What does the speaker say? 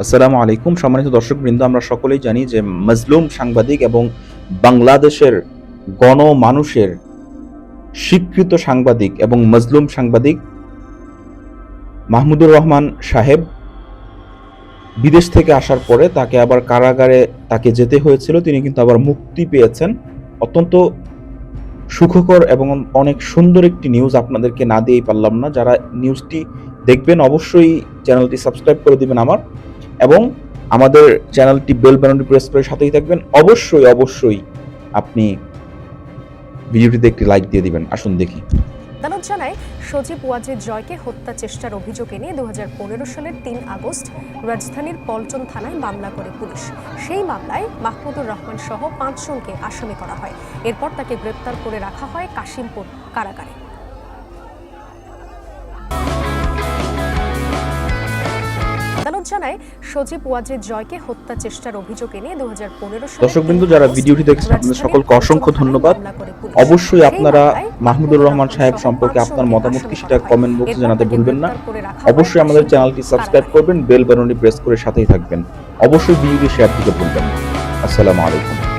আসসালামু আলাইকুম। সম্মানিত দর্শকবৃন্দ, আমরা সকলেই জানি যে মজলুম সাংবাদিক এবং বাংলাদেশের গণমানুষের স্বীকৃত সাংবাদিক এবং মজলুম সাংবাদিক মাহমুদুর রহমান সাহেব বিদেশ থেকে আসার পরে তাকে আবার কারাগারে তাকে যেতে হয়েছিল। তিনি কিন্তু আবার মুক্তি পেয়েছেন। অত্যন্ত সুখকর এবং অনেক সুন্দর একটি নিউজ আপনাদেরকে না দিয়েই পারলাম না। যারা নিউজটি দেখবেন, অবশ্যই চ্যানেলটি সাবস্ক্রাইব করে দিবেন আমার। এবং আমাদের চ্যানেলটি বেল বাটনটি প্রেস করে সাথেই থাকবেন। অবশ্যই অবশ্যই আপনি ভিডিওটিতে একটি লাইক দিয়ে দিবেন। আসুন দেখি। আদালত জানায়, সজীব ওয়াজেদ জয়কে হত্যা চেষ্টার অভিযোগ এনে দু হাজার পনেরো সালের তিন আগস্ট রাজধানীর পল্টন থানায় মামলা করে পুলিশ। সেই মামলায় মাহমুদুর রহমান সহ পাঁচজনকে আসামি করা হয়। এরপর তাকে গ্রেপ্তার করে রাখা হয় কাশিমপুর কারাগারে। জানায় সজীব ওয়াজেদ জয়কে হত্যা চেষ্টার অভিযোগ এনে দু সালে দর্শকবৃন্দ যারা ভিডিওটি দেখেছেন আপনাদের সকলকে অসংখ্য ধন্যবাদ। অবশ্যই আপনারা মাহমুদুর রহমান সাহেব সম্পর্কে আপনার মতামত কি সেটা কমেন্ট বক্সে জানাতে ভুলবেন না। অবশ্যই আমাদের চ্যানেলটি সাবস্ক্রাইব করবেন বেল বাটনটি প্রেস করে সাথেই থাকবেন। অবশ্যই ভিডিওটি শেয়ার দিতে ভুলবেন না। আসসালামু আলাইকুম।